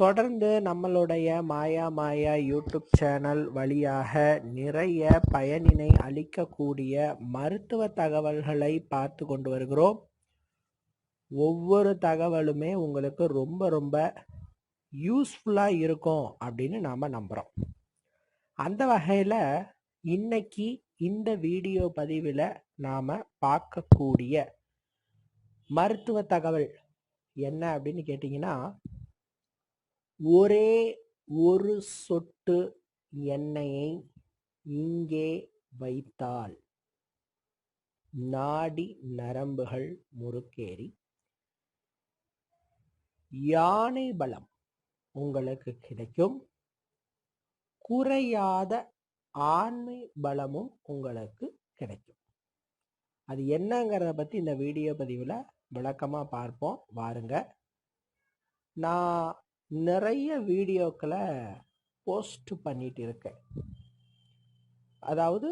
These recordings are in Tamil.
தொடர்ந்து நம்மளுடைய மாயா மாயா யூடியூப் சேனல் வழியாக நிறைய பயனினை அளிக்கக்கூடிய மருத்துவ தகவல்களை பார்த்து கொண்டு வருகிறோம். ஒவ்வொரு தகவலுமே உங்களுக்கு ரொம்ப ரொம்ப யூஸ்ஃபுல்லாக இருக்கும் அப்படின்னு நாம் நம்புகிறோம் அந்த வகையில் இன்னைக்கு இந்த வீடியோ பதிவில் நாம் பார்க்கக்கூடிய மருத்துவ தகவல் என்ன அப்படின்னு கேட்டிங்கன்னா ஒரே ஒரு சொட்டு எண்ணெயை இங்கே வைத்தால். நாடி நரம்புகள் முறுக்கேறி. யானை பலம் உங்களுக்கு கிடைக்கும். குறையாத ஆண்மை பலமும் உங்களுக்கு கிடைக்கும். அது என்னங்கிறத பற்றி இந்த வீடியோ பதிவில் விளக்கமாக பார்ப்போம். வாருங்க. நான் நிறைய வீடியோக்களை போஸ்ட் பண்ணிட்டு இருக்கேன் அதாவது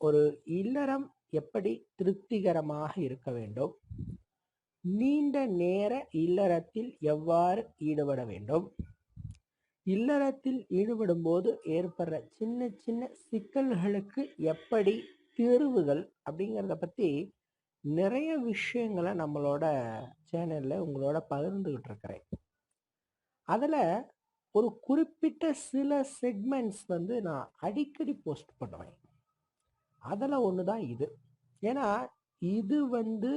ஒரு இல்லறம் எப்படி திருப்திகரமாக இருக்க வேண்டும்? நீண்ட நேர இல்லறத்தில் எவ்வாறு ஈடுபட வேண்டும்? இல்லறத்தில் ஈடுபடும் போது ஏற்படுற சின்ன சின்ன சிக்கல்களுக்கு எப்படி தீர்வுகள் அப்படிங்கிறத பற்றி நிறைய விஷயங்களை நம்மளோட சேனலில் உங்களோட பகிர்ந்துக்கிட்டு இருக்கிறேன் அதில் ஒரு குறிப்பிட்ட சில செக்மெண்ட்ஸ் வந்து நான் அடிக்கடி போஸ்ட் பண்ணுவேன். அதில் ஒன்று தான் இது. ஏன்னா இது வந்து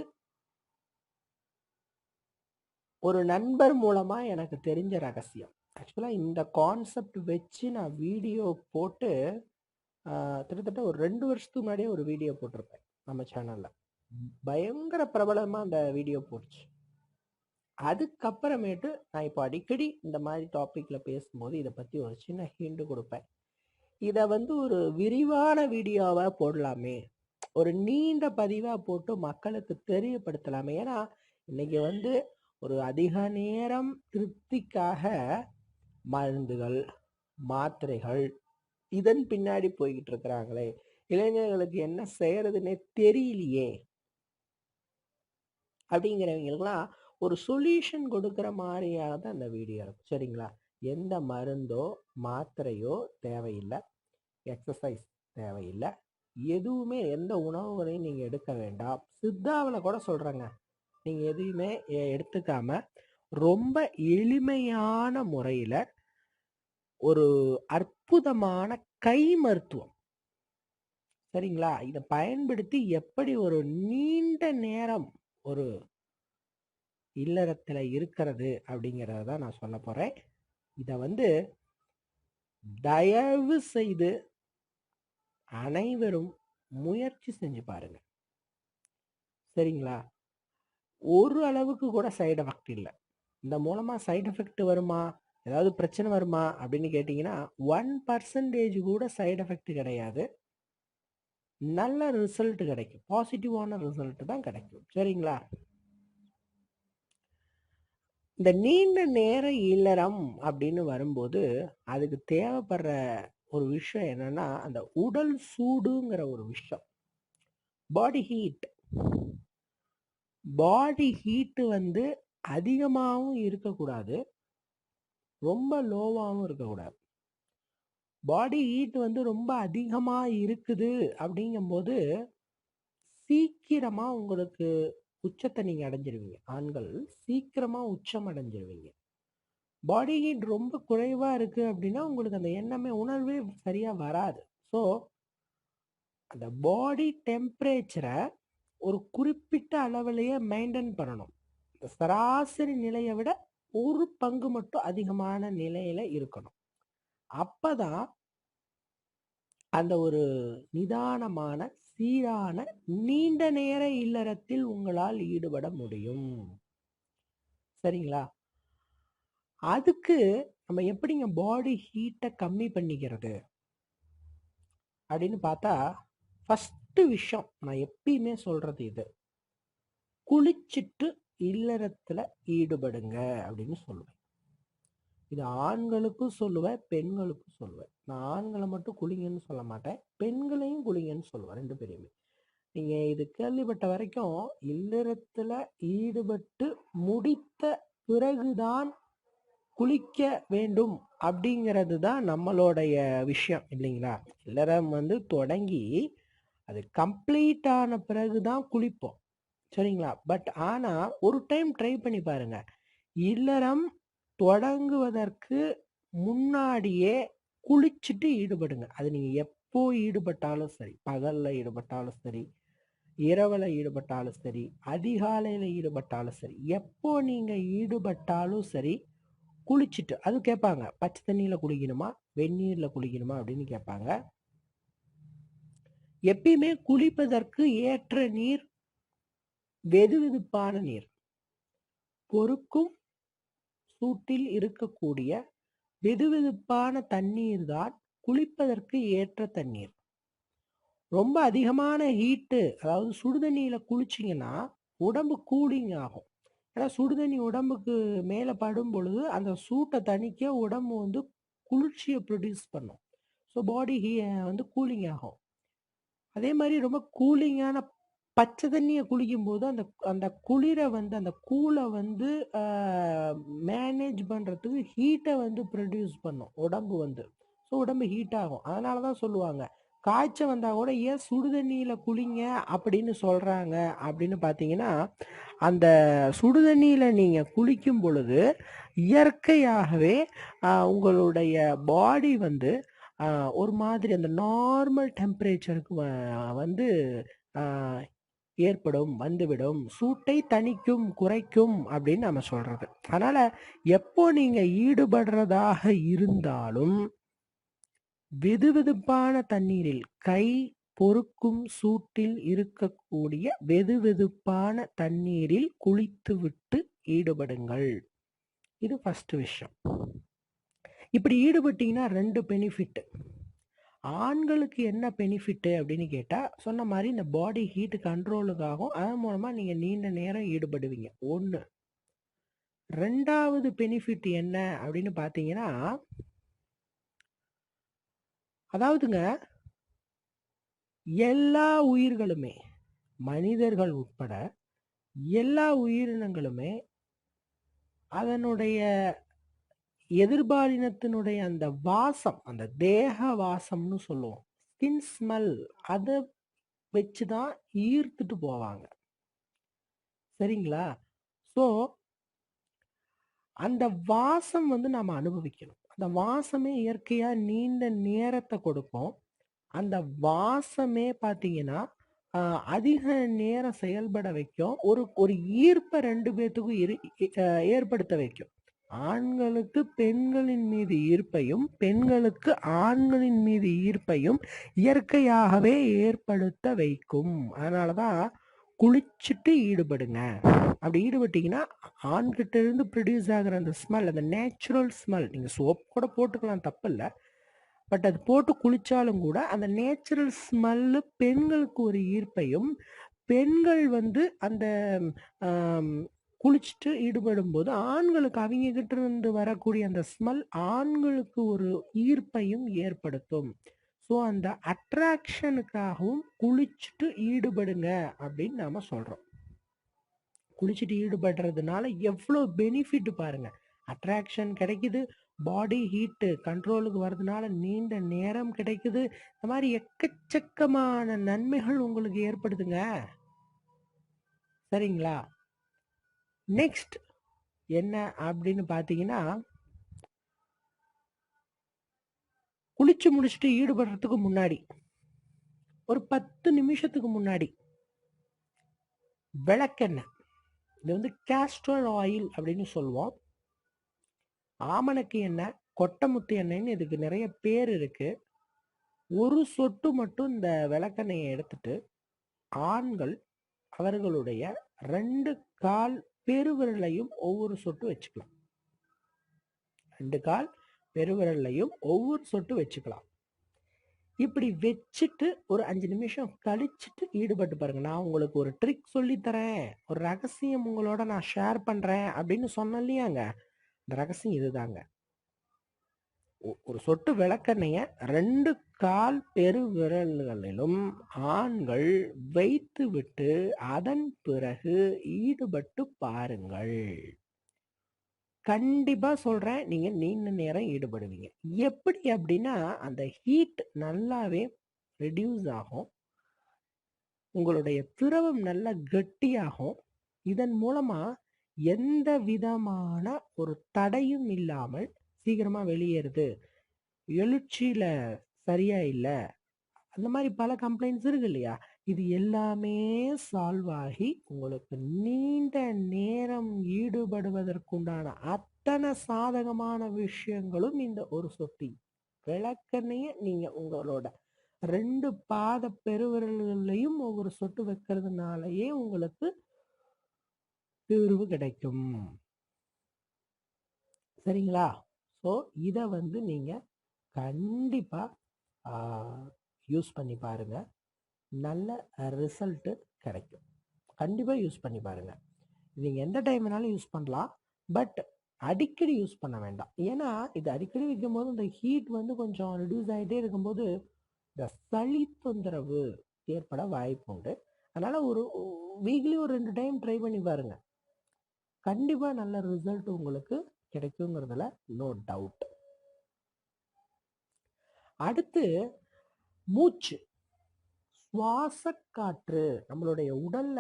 ஒரு நண்பர் மூலமாக எனக்கு தெரிஞ்ச ரகசியம். ஆக்சுவலாக இந்த கான்செப்ட் வச்சு நான் வீடியோ போட்டு கிட்டத்தட்ட ஒரு ரெண்டு வருஷத்துக்கு முன்னாடியே ஒரு வீடியோ போட்டிருப்பேன் நம்ம சேனலில் பயங்கர பிரபலமாக அந்த வீடியோ போட்டுச்சு அதுக்கப்புறமேட்டு நான் இப்போ அடிக்கடி இந்த மாதிரி டாப்பிக்கில் பேசும்போது இதை பற்றி ஒரு சின்ன ஹிண்டு கொடுப்பேன். இதை வந்து ஒரு விரிவான வீடியோவாக போடலாமே. ஒரு நீண்ட பதிவாக போட்டு மக்களுக்கு தெரியப்படுத்தலாமே. ஏன்னா இன்னைக்கு வந்து ஒரு அதிக நேரம் திருப்திக்காக மருந்துகள் மாத்திரைகள் இதன் பின்னாடி போய்கிட்டு இருக்கிறாங்களே. இளைஞர்களுக்கு என்ன செய்யறதுன்னே தெரியலையே. அப்படிங்கிறவங்களுக்குலாம் ஒரு சொல்யூஷன் கொடுக்குற மாதிரியாக தான் அந்த வீடியோ இருக்கும். சரிங்களா? எந்த மருந்தோ மாத்திரையோ தேவையில்லை. எக்ஸசைஸ் தேவையில்லை. எதுவுமே எந்த உணவுகளையும் நீங்கள் எடுக்க வேண்டாம். சித்தாவில் கூட சொல்கிறேங்க நீங்கள் எதுவுமே எடுத்துக்காம ரொம்ப எளிமையான முறையில் ஒரு அற்புதமான கை மருத்துவம். சரிங்களா? இதை பயன்படுத்தி எப்படி ஒரு நீண்ட நேரம் ஒரு இல்லறத்தில் இருக்கிறது அப்படிங்கிறத தான் நான் சொல்ல போகிறேன் இதை வந்து தயவு செய்து அனைவரும் முயற்சி செஞ்சு பாருங்க. சரிங்களா? ஒரு அளவுக்கு கூட சைடு எஃபெக்ட் இல்லை. இந்த மூலமாக சைடு எஃபெக்ட் வருமா? ஏதாவது பிரச்சனை வருமா? அப்படின்னு கேட்டிங்கன்னா ஒன் பர்சன்டேஜ் கூட சைடு எஃபெக்ட் கிடையாது. நல்ல ரிசல்ட் கிடைக்கும். பாசிட்டிவான ரிசல்ட் தான் கிடைக்கும். சரிங்களா? இந்த நீண்ட நேர இல்லறம் அப்படின்னு வரும்போது அதுக்கு தேவைப்படுற ஒரு விஷயம் என்னன்னா அந்த உடல் சூடுங்கிற ஒரு விஷயம். பாடி ஹீட் பாடி ஹீட்டு வந்து அதிகமாகவும் இருக்கக்கூடாது. ரொம்ப லோவாகவும் இருக்கக்கூடாது. பாடி ஹீட் வந்து ரொம்ப அதிகமாக இருக்குது அப்படிங்கும்போது சீக்கிரமாக உங்களுக்கு உச்சத்தை நீங்கள் அடைஞ்சிருவீங்க. ஆண்கள் சீக்கிரமாக உச்சம் அடைஞ்சிருவீங்க. பாடி ஹீட் ரொம்ப குறைவாக இருக்குது அப்படின்னா உங்களுக்கு அந்த எண்ணமே உணர்வே சரியாக வராது. ஸோ அந்த பாடி டெம்பரேச்சரை ஒரு குறிப்பிட்ட அளவிலேயே மெயின்டைன் பண்ணணும். இந்த சராசரி நிலையை விட ஒரு பங்கு மட்டும் அதிகமான நிலையில இருக்கணும். அப்பதான் அந்த ஒரு நிதானமான சீரான நீண்ட நேர இல்லறத்தில் உங்களால் ஈடுபட முடியும். சரிங்களா? அதுக்கு நம்ம எப்படிங்க பாடி ஹீட்டை கம்மி பண்ணிக்கிறது? அப்படின்னு பார்த்தா ஃபஸ்ட்டு விஷயம் நான் எப்பயுமே சொல்கிறது இது. குளிச்சிட்டு இல்லறத்தில் ஈடுபடுங்க அப்படின்னு சொல்லுவேன். இது ஆண்களுக்கும் சொல்லுவேன் பெண்களுக்கும் சொல்லுவேன். நான் ஆண்களை மட்டும் குளிங்கன்னு சொல்ல மாட்டேன். பெண்களையும் குளிங்கன்னு சொல்லுவேன் ரெண்டு பேரையுமே. நீங்க இது கேள்விப்பட்ட வரைக்கும் இல்லறத்துல ஈடுபட்டு முடித்த பிறகுதான் குளிக்க வேண்டும் அப்படிங்கிறது தான் நம்மளுடைய விஷயம் இல்லைங்களா? இல்லறம் வந்து தொடங்கி அது கம்ப்ளீட் ஆன பிறகு தான் குளிப்போம். சரிங்களா? பட் ஆனால் ஒரு டைம் ட்ரை பண்ணி பாருங்க. இல்லறம் தொடங்குவதற்கு முன்னாடியே குளிச்சுட்டு ஈடுபடுங்க. அது நீங்கள் எப்போ ஈடுபட்டாலும் சரி பகலில் ஈடுபட்டாலும் சரி இரவில் ஈடுபட்டாலும் சரி அதிகாலையில் ஈடுபட்டாலும் சரி எப்போ நீங்கள் ஈடுபட்டாலும் சரி குளிச்சுட்டு அது கேட்பாங்க பச்சை தண்ணியில் குளிக்கணுமா வெந்நீரில் குளிக்கணுமா அப்படின்னு கேட்பாங்க. எப்பயுமே குளிப்பதற்கு ஏற்ற நீர் வெது வெதுப்பான நீர். பொறுக்கும் சூட்டில் இருக்கக்கூடிய வெதுவெதுப்பான தண்ணீர் தான் குளிப்பதற்கு ஏற்ற தண்ணீர். ரொம்ப அதிகமான ஹீட்டு அதாவது சுடுதண்ணியில் குளிச்சிங்கன்னா உடம்பு கூலிங் ஆகும். ஏன்னா சுடுதண்ணி உடம்புக்கு மேலே படும் பொழுது அந்த சூட்டை தணிக்க உடம்பு வந்து குளிர்ச்சியை ப்ரொடியூஸ் பண்ணும். ஸோ பாடி ஹீ வந்து கூலிங் ஆகும். அதே மாதிரி ரொம்ப கூலிங்கான பச்சை தண்ணியை குளிக்கும்போது அந்த அந்த குளிரை வந்து அந்த கூலை வந்து மேனேஜ் பண்ணுறதுக்கு ஹீட்டை வந்து ப்ரொடியூஸ் பண்ணும். உடம்பு வந்து. ஸோ உடம்பு ஹீட் ஆகும். அதனால தான் சொல்லுவாங்க. காய்ச்சல் வந்தால் கூட ஏன் சுடுதண்ணியில் குளிங்க? அப்படின்னு சொல்கிறாங்க அப்படின்னு பார்த்தீங்கன்னா அந்த சுடுதண்ணியில் நீங்கள் குளிக்கும் பொழுது இயற்கையாகவே உங்களுடைய பாடி வந்து ஒரு மாதிரி அந்த நார்மல் டெம்பரேச்சருக்கு வந்து ஏற்படும் வந்துவிடும். சூட்டை தணிக்கும் குறைக்கும் அப்படின்னு நம்ம சொல்றது. அதனால எப்போ நீங்க ஈடுபடுறதாக இருந்தாலும் வெதுவெதுப்பான தண்ணீரில் கை பொறுக்கும் சூட்டில் இருக்கக்கூடிய வெதுவெதுப்பான தண்ணீரில் குளித்துவிட்டு ஈடுபடுங்கள். இது ஃபர்ஸ்ட் விஷயம். இப்படி ஈடுபட்டீங்கன்னா ரெண்டு பெனிஃபிட் ஆண்களுக்கு என்ன பெனிஃபிட்டு அப்படின்னு கேட்டால் சொன்ன மாதிரி இந்த பாடி ஹீட்டு கண்ட்ரோலுக்காகும் அதன் மூலமாக நீங்கள் நீண்ட நேரம் ஈடுபடுவீங்க. ஒன்று ரெண்டாவது பெனிஃபிட் என்ன அப்படின்னு பார்த்தீங்கன்னா அதாவதுங்க எல்லா உயிர்களுமே மனிதர்கள் உட்பட எல்லா உயிரினங்களுமே அதனுடைய எதிர்பாலினத்தினுடைய அந்த வாசம் அந்த தேக வாசம்னு சொல்லுவோம். ஸ்கின் ஸ்மெல் அதை வச்சு தான் ஈர்த்துட்டு போவாங்க. சரிங்களா? ஸோ அந்த வாசம் வந்து நாம் அனுபவிக்கணும். அந்த வாசமே இயற்கையாக நீண்ட நேரத்தை கொடுக்கும். அந்த வாசமே பார்த்தீங்கன்னா அதிக நேரம் செயல்பட வைக்கும். ஒரு ஒரு ஈர்ப்பை ரெண்டு பேர்த்துக்கும் இரு ஏற்படுத்த வைக்கும். ஆண்களுக்கு பெண்களின் மீது ஈர்ப்பையும் பெண்களுக்கு ஆண்களின் மீது ஈர்ப்பையும் இயற்கையாகவே ஏற்படுத்த வைக்கும். அதனால தான் குளிச்சுட்டு ஈடுபடுங்க. அப்படி ஈடுபட்டீங்கன்னா ஆண்கிட்ட இருந்து ப்ரொடியூஸ் ஆகிற அந்த ஸ்மெல் அந்த நேச்சுரல் ஸ்மெல் நீங்கள் சோப் கூட போட்டுக்கலாம் தப்பு இல்லை பட் அது போட்டு குளித்தாலும் கூட அந்த நேச்சுரல் ஸ்மெல்லு பெண்களுக்கு ஒரு ஈர்ப்பையும் பெண்கள் வந்து அந்த குளிச்சுட்டு ஈடுபடும் போது ஆண்களுக்கு அவங்க கிட்ட இருந்து வரக்கூடிய அந்த ஸ்மெல் ஆண்களுக்கு ஒரு ஈர்ப்பையும் ஏற்படுத்தும். ஸோ அந்த அட்ராக்ஷனுக்காகவும் குளிச்சுட்டு ஈடுபடுங்க அப்படின்னு நாம சொல்றோம். குளிச்சுட்டு ஈடுபடுறதுனால எவ்வளோ பெனிஃபிட் பாருங்க. அட்ராக்ஷன் கிடைக்குது பாடி ஹீட்டு கண்ட்ரோலுக்கு வர்றதுனால நீண்ட நேரம் கிடைக்குது. இந்த மாதிரி எக்கச்சக்கமான நன்மைகள் உங்களுக்கு ஏற்படுதுங்க. சரிங்களா? நெக்ஸ்ட் என்ன அப்படின்னு பார்த்தீங்கன்னா குளிச்சு முடிச்சுட்டு ஈடுபடுறதுக்கு முன்னாடி ஒரு பத்து நிமிஷத்துக்கு முன்னாடி விளக்கெண்ணெய். இது வந்து கேஸ்ட்ரல் ஆயில் அப்படின்னு சொல்லுவோம். ஆமணக்கு எண்ணெய் கொட்டமுத்து எண்ணெய்னு இதுக்கு நிறைய பேர் இருக்கு. ஒரு சொட்டு மட்டும் இந்த விளக்கெண்ணெயை எடுத்துட்டு ஆண்கள் அவர்களுடைய ரெண்டு கால் பெருவிரலையும் ஒவ்வொரு சொட்டு வச்சுக்கலாம். ரெண்டு கால் பெருவிரல்லையும் ஒவ்வொரு சொட்டு வச்சுக்கலாம். இப்படி வச்சுட்டு ஒரு அஞ்சு நிமிஷம் கழிச்சிட்டு ஈடுபட்டு பாருங்க. நான் உங்களுக்கு ஒரு ட்ரிக் சொல்லித்தரேன். ஒரு ரகசியம் உங்களோட நான் ஷேர் பண்றேன் அப்படின்னு சொன்னேன் இல்லையாங்க? இந்த ரகசியம் இதுதாங்க. ஒரு சொட்டு விளக்கெண்ணெய ரெண்டு கால் பெரு விரல்களிலும் ஆண்கள் வைத்து விட்டு அதன் பிறகு ஈடுபட்டு பாருங்கள். கண்டிப்பா சொல்றேன். நீங்க நீண்ட நேரம் ஈடுபடுவீங்க. எப்படி அப்படின்னா அந்த ஹீட் நல்லாவே ரெடியூஸ் ஆகும். உங்களுடைய திரவம் நல்லா கெட்டியாகும். இதன் மூலமா எந்த விதமான ஒரு தடையும் இல்லாமல் சீக்கிரமா வெளியேறுது. எழுச்சியில சரியா இல்லை. அந்த மாதிரி பல கம்ப்ளைண்ட்ஸ் இருக்கு இல்லையா? இது எல்லாமே சால்வ் ஆகி உங்களுக்கு நீண்ட நேரம் ஈடுபடுவதற்குண்டான அத்தனை சாதகமான விஷயங்களும் இந்த ஒரு சொட்டி விளக்கெண்ணைய நீங்க உங்களோட ரெண்டு பாத பெருவிரல்களையும் ஒவ்வொரு சொட்டு வைக்கிறதுனாலயே உங்களுக்கு தீர்வு கிடைக்கும். சரிங்களா? ஸோ இதை வந்து நீங்கள் கண்டிப்பாக யூஸ் பண்ணி பாருங்கள் நல்ல ரிசல்ட்டு கிடைக்கும். கண்டிப்பாக யூஸ் பண்ணி பாருங்கள் நீங்கள் எந்த டைம் வேணாலும் யூஸ் பண்ணலாம். பட் அடிக்கடி யூஸ் பண்ண வேண்டாம். ஏன்னா இது அடிக்கடி வைக்கும்போது இந்த ஹீட் வந்து கொஞ்சம் ரிடியூஸ் ஆகிட்டே இருக்கும்போது இந்த சளி தொந்தரவு ஏற்பட வாய்ப்பு உண்டு. அதனால் ஒரு வீக்லி ஒரு ரெண்டு டைம் ட்ரை பண்ணி பாருங்கள் கண்டிப்பாக நல்ல ரிசல்ட் உங்களுக்கு கிடைக்குங்கிறதுல நோ டவுட் அடுத்து மூச்சு. சுவாச காற்று நம்மளுடைய உடல்ல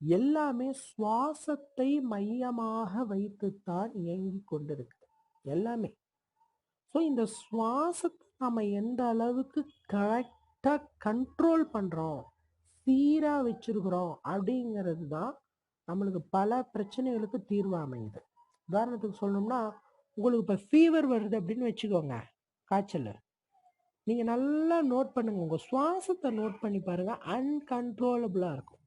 எல்லாமே சுவாசத்தை மையமாக வைத்துத்தான் இயங்கி கொண்டிருக்கு எல்லாமே. ஸோ இந்த சுவாசத்தை நம்ம எந்த அளவுக்கு கரெக்டாக கண்ட்ரோல் பண்ணுறோம் சீராக வச்சிருக்கிறோம் அப்படிங்கிறது தான் நம்மளுக்கு பல பிரச்சனைகளுக்கு தீர்வு அமையுது. உதாரணத்துக்கு சொல்லணும்னா உங்களுக்கு இப்போ ஃபீவர் வருது அப்படின்னு வச்சுக்கோங்க காய்ச்சல். நீங்கள் நல்லா நோட் பண்ணுங்க. உங்கள் சுவாசத்தை நோட் பண்ணி பாருங்கள் அன்கன்ட்ரோலபுளாக இருக்கும்.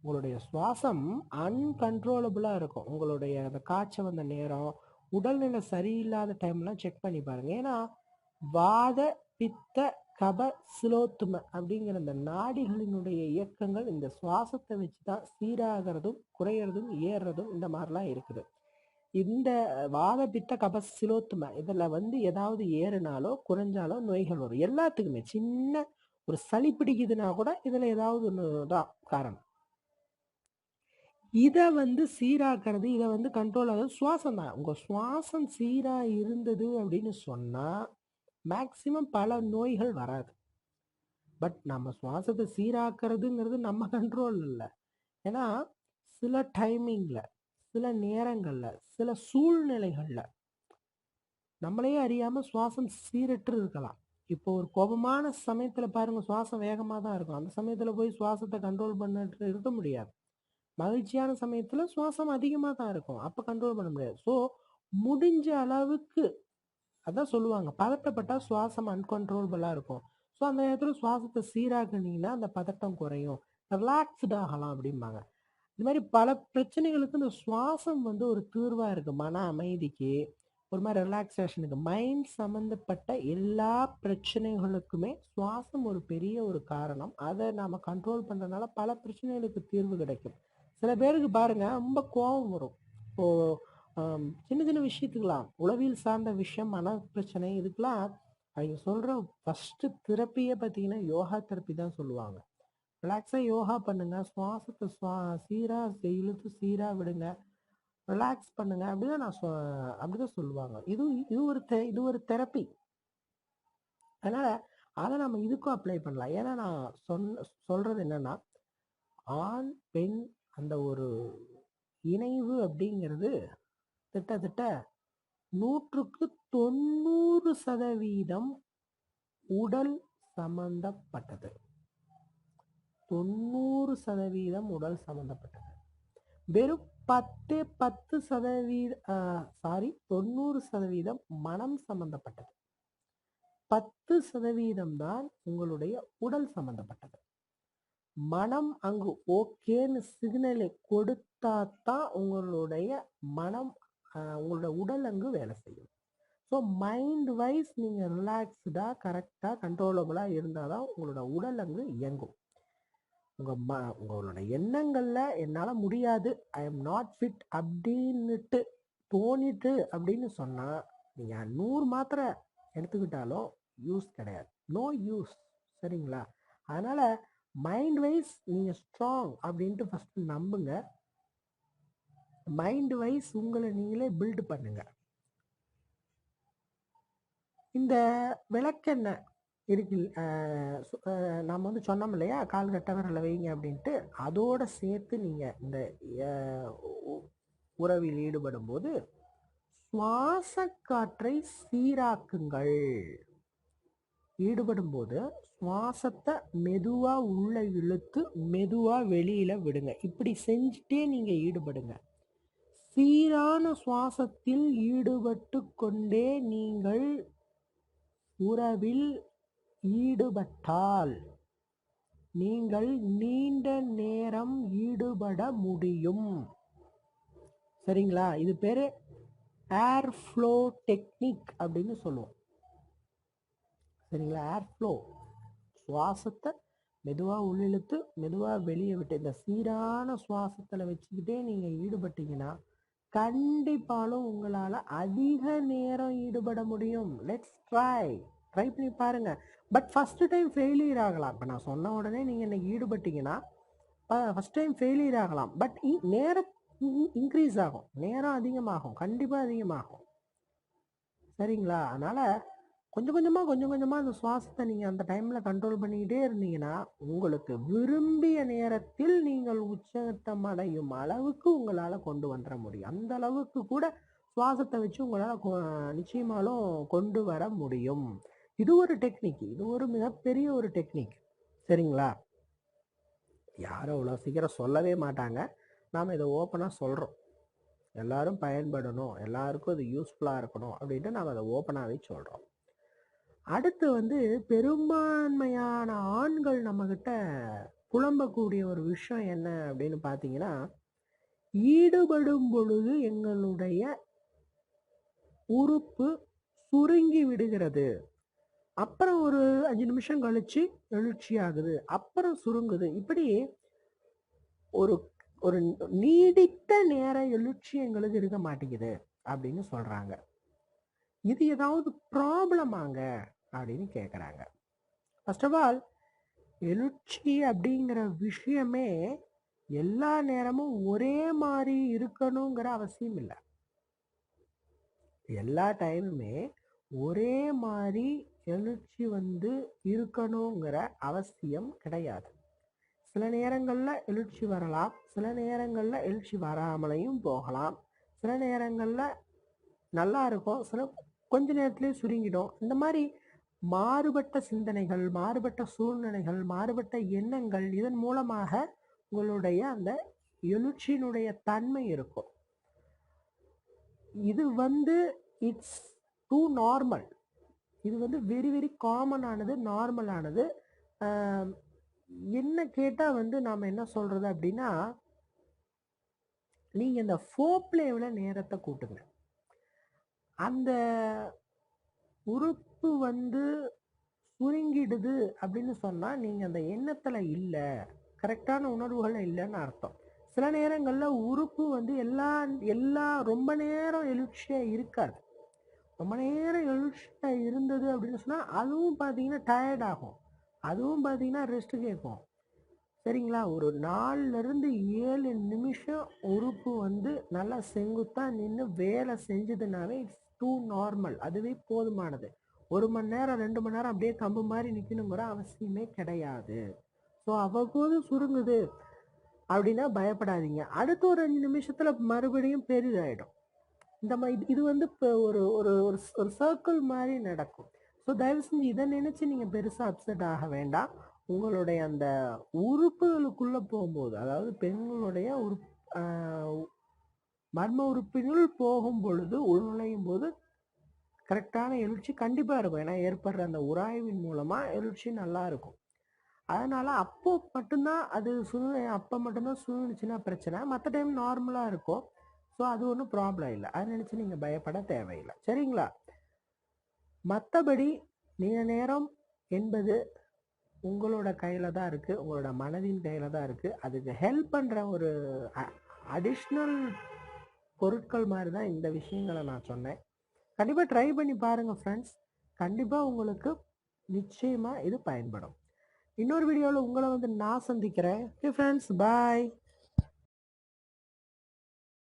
உங்களுடைய சுவாசம் அன்கன்ட்ரோலபுளாக இருக்கும். உங்களுடைய அந்த காய்ச்சல் வந்த நேரம் உடல்நிலை சரியில்லாத டைம்லாம் செக் பண்ணி பாருங்க. ஏன்னா வாத பித்த கப சிலோத்தும அப்படிங்கிற அந்த நாடிகளினுடைய இயக்கங்கள் இந்த சுவாசத்தை வச்சு தான் சீராகிறதும் குறையிறதும் ஏறுறதும் இந்த மாதிரிலாம் இருக்குது. இந்த வாத பித்த கபஸ் சிலோத்தும இதில் வந்து ஏதாவது ஏறுனாலோ குறைஞ்சாலோ நோய்கள் வரும். எல்லாத்துக்குமே சின்ன ஒரு சளி பிடிக்குதுன்னா கூட இதில் ஏதாவது ஒன்று தான் காரணம். இதை வந்து சீராக்கிறது இதை வந்து கண்ட்ரோல் ஆகுது சுவாசம் தான். உங்கள் சுவாசம் சீராக இருந்தது அப்படின்னு சொன்னால் மேக்சிமம் பல நோய்கள் வராது. பட் நம்ம சுவாசத்தை சீராக்கிறதுங்கிறது நம்ம கண்ட்ரோல் இல்லை. ஏன்னா சில டைமிங்கில் சில நேரங்களில் சில சூழ்நிலைகளில் நம்மளே அறியாமல் சுவாசம் சீரற்று இருக்கலாம் இப்போ ஒரு கோபமான சமயத்தில் பாருங்கள் சுவாசம் வேகமாக தான் இருக்கும். அந்த சமயத்தில் போய் சுவாசத்தை கண்ட்ரோல் பண்ணிட்டு இருக்க முடியாது. மகிழ்ச்சியான சமயத்தில் சுவாசம் அதிகமாக தான் இருக்கும். அப்போ கண்ட்ரோல் பண்ண முடியாது. ஸோ முடிஞ்ச அளவுக்கு அதான் சொல்லுவாங்க பதட்டப்பட்டால் சுவாசம் அன்கண்ட்ரோலபிளாக இருக்கும். ஸோ அந்த நேரத்தில் சுவாசத்தை சீராக்குனீங்கன்னா அந்த பதட்டம் குறையும். ரிலாக்ஸ்டு ஆகலாம் அப்படிம்பாங்க. இந்த மாதிரி பல பிரச்சனைகளுக்கு இந்த சுவாசம் வந்து ஒரு தீர்வாக இருக்குது மன அமைதிக்கு ஒரு மாதிரி ரிலாக்ஸேஷனுக்கு மைண்ட் சம்மந்தப்பட்ட எல்லா பிரச்சனைகளுக்குமே சுவாசம் ஒரு பெரிய ஒரு காரணம். அதை நாம் கண்ட்ரோல் பண்ணுறதுனால பல பிரச்சனைகளுக்கு தீர்வு கிடைக்கும். சில பேருக்கு பாருங்கள் ரொம்ப கோபம் வரும். இப்போது சின்ன சின்ன விஷயத்துக்கெல்லாம் உளவியல் சார்ந்த விஷயம் மன பிரச்சனை இதுக்கெல்லாம் அவங்க சொல்கிற ஃபஸ்ட்டு தெரப்பியே பார்த்தீங்கன்னா யோகா தெரப்பி தான் சொல்லுவாங்க. ரிலாக்ஸாக யோகா பண்ணுங்கள் சுவாசத்தை சுவா சீராக இழுத்து சீராக விடுங்க. ரிலாக்ஸ் பண்ணுங்க. அப்படிதான் நான் சொ அப்படிதான் சொல்லுவாங்க. இது இது ஒரு தெ இது ஒரு தெரப்பி அதனால் அதை நம்ம இதுக்கும் அப்ளை பண்ணலாம். ஏன்னா நான் சொன்ன சொல்கிறது என்னென்னா ஆண் பெண் அந்த ஒரு இணைவு அப்படிங்கிறது கிட்டத்தட்ட நூற்றுக்கு தொண்ணூறு சதவீதம் உடல் சம்பந்தப்பட்டது. தொண்ணூறு சதவீதம் உடல் சம்மந்தப்பட்டது வெறும் பத்து பத்து சதவீத சாரி தொண்ணூறு சதவீதம் மனம் சம்பந்தப்பட்டது. பத்து சதவீதம் தான் உங்களுடைய உடல் சம்பந்தப்பட்டது. மனம் அங்கு ஓகேன்னு சிக்னலை கொடுத்தா தான் உங்களுடைய மனம் உங்களோட உடல் அங்கு வேலை செய்யும். ஸோ மைண்ட் வைஸ் நீங்கள் ரிலாக்ஸ்டாக கரெக்டாக கண்ட்ரோலபுளாக இருந்தால் தான் உங்களோட உடல் அங்கு இயங்கும். உங்கள் ம உங்களோட எண்ணங்களில் என்னால் முடியாது. ஐ எம் நாட் ஃபிட் அப்படின்னுட்டு தோணிட்டு அப்படின்னு சொன்னால் நீங்கள் நூறு மாத்திரை எடுத்துக்கிட்டாலும் யூஸ் கிடையாது. நோ யூஸ் சரிங்களா? அதனால் மைண்ட் வைஸ் நீங்கள் ஸ்ட்ராங் அப்படின்ட்டு ஃபஸ்ட்டு நம்புங்க. மைண்ட் வைஸ் உங்களை நீங்களே பில்டு பண்ணுங்க. இந்த விளக்கெண்ணெய் இருக்கு. சு- நம்ம வந்து சொன்னோம் இல்லையா? கால் கட்ட வைங்க அப்படின்ட்டு. அதோட சேர்த்து நீங்கள் இந்த உறவில் ஈடுபடும் போது சுவாச காற்றை சீராக்குங்கள். ஈடுபடும் போது சுவாசத்தை மெதுவாக உள்ள இழுத்து மெதுவாக வெளியில் விடுங்க. இப்படி செஞ்சுட்டே நீங்கள் ஈடுபடுங்க. சீரான சுவாசத்தில் ஈடுபட்டு கொண்டே நீங்கள் உறவில் ஈடுபட்டால் நீங்கள் நீண்ட நேரம் ஈடுபட முடியும். சரிங்களா? இது பேர் ஏர் ஃப்ளோ டெக்னிக் அப்படின்னு சொல்லுவோம். சரிங்களா? ஏர் ஃப்ளோ சுவாசத்தை மெதுவாக உள்ளிழுத்து மெதுவாக வெளியே விட்டு இந்த சீரான சுவாசத்தில் வச்சுக்கிட்டே நீங்கள் ஈடுபட்டீங்கன்னா கண்டிப்பாலும் உங்களால் அதிக நேரம் ஈடுபட முடியும். லெட்ஸ் ட்ரை ட்ரை பண்ணி பாருங்கள் பட் ஃபஸ்ட்டு டைம் ஃபெயிலியர் ஆகலாம். இப்போ நான் சொன்ன உடனே நீங்கள் இன்னைக்கு ஈடுபட்டீங்கன்னா ஃபஸ்ட் டைம் ஃபெயிலியர் ஆகலாம். பட் நேரம் இன்க்ரீஸ் ஆகும். நேரம் அதிகமாகும். கண்டிப்பாக அதிகமாகும். சரிங்களா? அதனால் கொஞ்சம் கொஞ்சமாக கொஞ்சம் கொஞ்சமாக அந்த சுவாசத்தை நீங்கள் அந்த டைமில் கண்ட்ரோல் பண்ணிக்கிட்டே இருந்தீங்கன்னா உங்களுக்கு விரும்பிய நேரத்தில் நீங்கள் உச்சகத்தம் அடையும் அளவுக்கு உங்களால் கொண்டு வந்துட முடியும். அந்த அளவுக்கு கூட சுவாசத்தை வச்சு உங்களால் நிச்சயமாலும் கொண்டு வர முடியும். இது ஒரு டெக்னிக் இது ஒரு மிகப்பெரிய ஒரு டெக்னிக். சரிங்களா? யாரும் அவ்வளோ சீக்கிரம் சொல்லவே மாட்டாங்க. நாம் இதை ஓப்பனாக சொல்கிறோம் எல்லாரும் பயன்படணும். எல்லாருக்கும் இது யூஸ்ஃபுல்லாக இருக்கணும் அப்படின்ட்டு நாம் அதை ஓப்பனாகவே சொல்கிறோம் அடுத்து வந்து பெரும்பான்மையான ஆண்கள் நம்மக்கிட்ட புலம்பக்கூடிய ஒரு விஷயம் என்ன அப்படின்னு பார்த்தீங்கன்னா ஈடுபடும் பொழுது எங்களுடைய உறுப்பு சுருங்கி விடுகிறது. அப்புறம் ஒரு அஞ்சு நிமிஷம் கழிச்சு எழுச்சி ஆகுது அப்புறம் சுருங்குது. இப்படி ஒரு ஒரு நீடித்த நேர எழுச்சி எங்களுக்கு இருக்க மாட்டேங்குது அப்படின்னு சொல்றாங்க. இது ஏதாவது ப்ராப்ளமாங்க அப்படின்னு கேட்குறாங்க ஃபர்ஸ்ட் ஆஃப் ஆல் எழுச்சி அப்படிங்கிற விஷயமே எல்லா நேரமும் ஒரே மாதிரி இருக்கணுங்கிற அவசியம் இல்லை. எல்லா டைமுமே ஒரே மாதிரி எழுச்சி வந்து இருக்கணுங்கிற அவசியம் கிடையாது. சில நேரங்களில் எழுச்சி வரலாம் சில நேரங்களில் எழுச்சி வராமலையும் போகலாம். சில நேரங்களில் நல்லா இருக்கும் சில கொஞ்ச நேரத்துலேயே சுருங்கிடும். இந்த மாதிரி மாறுபட்ட சிந்தனைகள் மாறுபட்ட சூழ்நிலைகள் மாறுபட்ட எண்ணங்கள் இதன் மூலமாக உங்களுடைய அந்த எழுச்சியினுடைய தன்மை இருக்கும். இது வந்து இட்ஸ் டூ நார்மல் இது வந்து வெரி வெரி காமனானது நார்மலானது என்ன கேட்டால் வந்து நாம் என்ன சொல்கிறது அப்படின்னா நீங்கள் இந்த ஃபோப்ளேவில் நேரத்தை கூட்டுங்க. அந்த உறுப்பு வந்து சுருங்கிடுது அப்படின்னு சொன்னால் நீங்கள் அந்த எண்ணத்தில் இல்லை. கரெக்டான உணர்வுகள் இல்லைன்னு அர்த்தம். சில நேரங்களில் உறுப்பு வந்து எல்லா எல்லா ரொம்ப நேரம் எழுச்சியாக இருக்காது. ரொம்ப நேரம் எழுச்சியாக இருந்தது அப்படின்னு சொன்னால் அதுவும் பார்த்தீங்கன்னா டயர்ட் ஆகும். அதுவும் பார்த்தீங்கன்னா ரெஸ்ட் கேட்கும். சரிங்களா? ஒரு நாலுலேருந்து ஏழு நிமிஷம் உறுப்பு வந்து நல்லா செங்குத்தாக நின்று வேலை செஞ்சதுனாவே இட்ஸ் டூ நார்மல் அதுவே போதுமானது. ஒரு மணி நேரம் ரெண்டு மணி நேரம் அப்படியே கம்பு மாதிரி நிற்கணுங்கிற அவசியமே கிடையாது. ஸோ அவ்வப்போது சுருங்குது அப்படின்னா பயப்படாதீங்க. அடுத்த ஒரு அஞ்சு நிமிஷத்தில் மறுபடியும் பெரிதாயிடும். இந்த மாதிரி இது வந்து இப்போ ஒரு ஒரு ஒரு ஒரு சர்க்கிள் மாதிரி நடக்கும். ஸோ தயவு செஞ்சு இதை நினச்சி நீங்கள் பெருசாக அப்செட் ஆக வேண்டாம். உங்களுடைய அந்த உறுப்புகளுக்குள்ளே போகும்போது அதாவது பெண்களுடைய உறுப் மர்ம உறுப்பினுள் போகும் பொழுது உள்நுழையும் போது கரெக்டான எழுச்சி கண்டிப்பாக இருக்கும். ஏன்னா ஏற்படுற அந்த உராய்வின் மூலமாக எழுச்சி நல்லா இருக்கும். அதனால் அப்போ மட்டும்தான் அது சுழு அப்போ மட்டும்தான் சுழுனுச்சுன்னா பிரச்சனை. மற்ற டைம் நார்மலாக இருக்கும். ஸோ அது ஒன்றும் ப்ராப்ளம் இல்லை. அதை நினச்சி நீங்கள் பயப்பட தேவையில்லை. சரிங்களா? மற்றபடி நீண்ட நேரம் என்பது உங்களோட கையில் தான் இருக்குது உங்களோட மனதின் கையில் தான் இருக்குது அதுக்கு ஹெல்ப் பண்ணுற ஒரு அடிஷ்னல் பொருட்கள் மாதிரி தான் இந்த விஷயங்களை நான் சொன்னேன். கண்டிப்பாக ட்ரை பண்ணி பாருங்கள் ஃப்ரெண்ட்ஸ் கண்டிப்பாக உங்களுக்கு நிச்சயமாக இது பயன்படும். இன்னொரு வீடியோவில் உங்களை வந்து நான் சந்திக்கிறேன். Friends bye